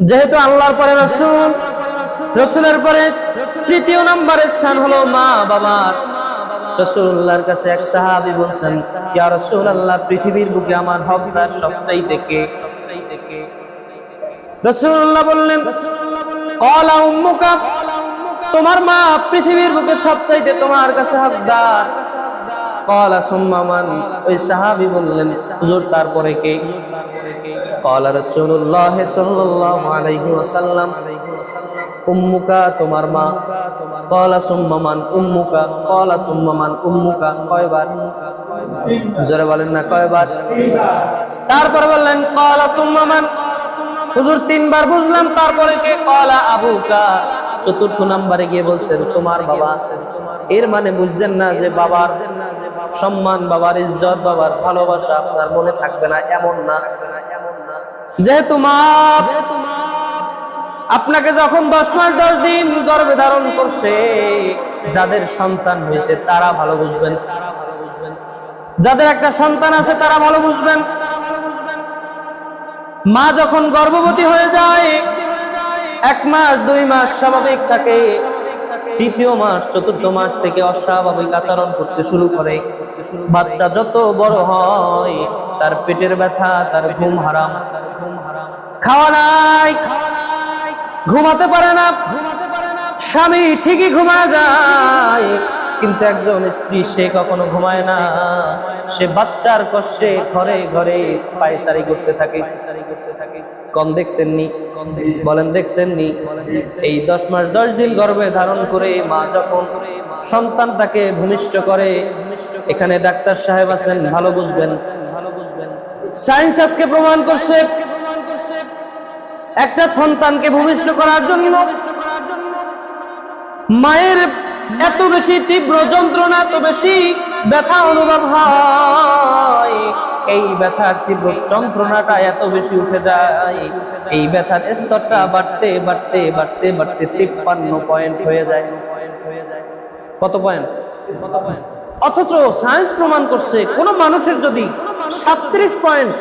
যেহেতু আল্লাহর পরে রসুল, রসুলের পরে তৃতীয় নম্বর স্থান হলো মা বাবার কাছে এক বলছেন রসুল্লাহ বললেন তোমার মা পৃথিবীর বুকে সবচাইতে তোমার কাছে হকদার। কলা সুম্মামান ওই সাহাবি বললেন, হুজুর, তারপরে কে? কলা রাসূলুল্লাহ সাল্লাল্লাহু উম্মুকা, তোমার মা। কলা উম্মুকা। কলা উম্মুকা। কয়বার? জোরে বলেন না, কয়বার? তারপরে বললেন, কলা সুম্মামান হুজুর, তিনবার বুঝলাম, তারপরে কে? কলা আবুকা। চতুর্থ নম্বরে গিয়ে বলছেন, তোমার বাবা। এর মানে বুঝছেন না যে বাবার সম্মান, বাবার ইজ্জত, বাবার ভালোবাসা আপনার মনে থাকবে না, এমন না। যেহেতু মা আপনাকে যখন দশ মাস, দশ দিন গর্ভে ধারণ করছে, যাদের সন্তান হয়েছে, তারা ভালো বুঝবেন। যাদের একটা সন্তান আছে, তারা ভালো বুঝবেন। মা যখন গর্ভবতী হয়ে যায়, এক মাস, দুই মাস স্বাভাবিক থাকে। তৃতীয় মাস, চতুর্থ মাস থেকে অস্বাভাবিক আচরণ করতে শুরু করে। বাচ্চা যত বড় হয়, তার পেটের ব্যথা, তার ঘুম হারাম। খাওয়া নাই ঘুমাতে পারে না ঘুমাতে পারে না। স্বামী ঠিকই ঘুমা যায়। কিন্তু একজন স্ত্রী সে কখনো ঘুমায় না। সে বাচ্চার কষ্টে ঘরে ঘরে পায়সারি করতে থাকে। কম দেখছেন নি বলেন দেখছেন নি এই দশ মাস, দশ দিন গর্ভে ধারণ করে মা যখন সন্তানটাকে ভূমিষ্ঠ করে, এখানে ডাক্তার সাহেব আছেন, ভালো বুঝবেন। ভালো বুঝবেন সায়েন্স আজকে প্রমাণ করছে, একটা সন্তানকে ভূমিষ্ঠ করার জন্য মায়ের এত বেশি তীব্র যন্ত্রণা, এত বেশি ব্যথা অনুভব হয়। এই ব্যথার তীব্র যন্ত্রণাটা এত বেশি উঠে যায়। এই ব্যথার স্তরটা বাড়তে বাড়তে বাড়তে বাড়তে তিপ্পান্ন পয়েন্ট হয়ে যায়। কত পয়েন্ট কত পয়েন্ট অথচ সায়েন্স প্রমাণ করছে, কোন মানুষের যদি সাত্রিশ পয়েন্ট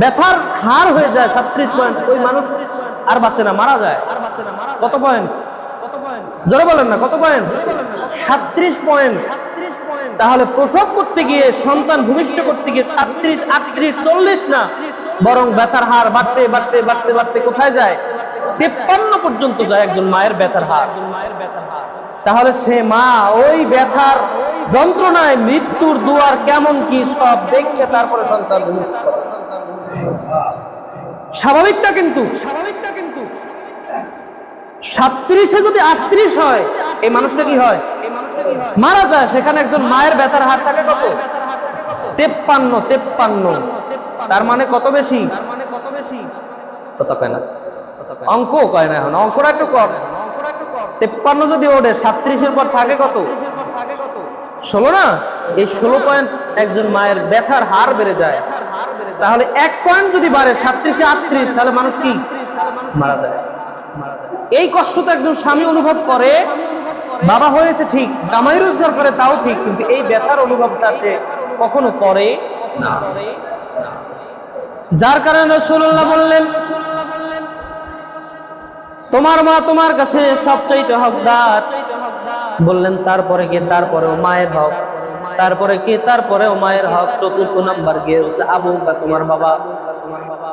ব্যথার হার হয়ে যায় সাত্রিশ পয়েন্ট ওই মানুষ আর বাঁচে না, মারা যায়। কত পয়েন্ট জোরে বলেন না, কত পয়েন্ট? সাত্রিশ পয়েন্ট। তাহলে প্রসব করতে গিয়ে, সন্তান ভূমিষ্ঠ করতে গিয়ে সাত্রিশ আটত্রিশ, চল্লিশ না? বরং ব্যথার হার বাড়তে বাড়তে বাড়তে বাড়তে কোথায় যায়? তেপ্পান্ন পর্যন্ত যায় একজন মায়ের ব্যথার হার। তাহলে সে মা ওই ব্যথার যন্ত্রণায় মৃত্যুর দুয়ার কেমন কি সব দেখতে তারপরে সন্তান স্বাভাবিকটা কিন্তু স্বাভাবিকটা কিন্তু। সাত্রিশে যদি আটত্রিশ হয়, এই মানুষটা কি হয়? মারা যায়। সেখানে একজন মায়ের ব্যথার হার থাকে কত? তেপ্পান্ন তেপ্পান্ন। তার মানে কত বেশি? না। অঙ্ক কয় না এখন। অঙ্কটা একটু কম। তেপ্পান্ন যদি ওঠে সাত্রিশের পর থাকে কত? ষোলো না? এই ষোলো পয়েন্ট একজন মায়ের ব্যথার হার বেড়ে যায়। তাহলে এক পয়েন্ট যদি বাড়ে সাত্রিশে আটত্রিশ, তাহলে মানুষ কি? মারা যায়। এই কষ্ট তো একজন স্বামী অনুভব করে। বাবা হয়েছে ঠিক কামাই রোজগার করে তাও ঠিক, কিন্তু এই ব্যথার অনুভবটা সে কখনো করে যার কারণে রসুল্লাহ বললেন, তোমার মা তোমার কাছে সবচাইতে হকদার। বললেন, তারপরে কে? তারপরেও মায়ের হক। তারপরে কে? তারপরেও মায়ের হক। চতুর্থ নাম্বার গিয়ে আবু বা তোমার বাবা তোমার বাবা।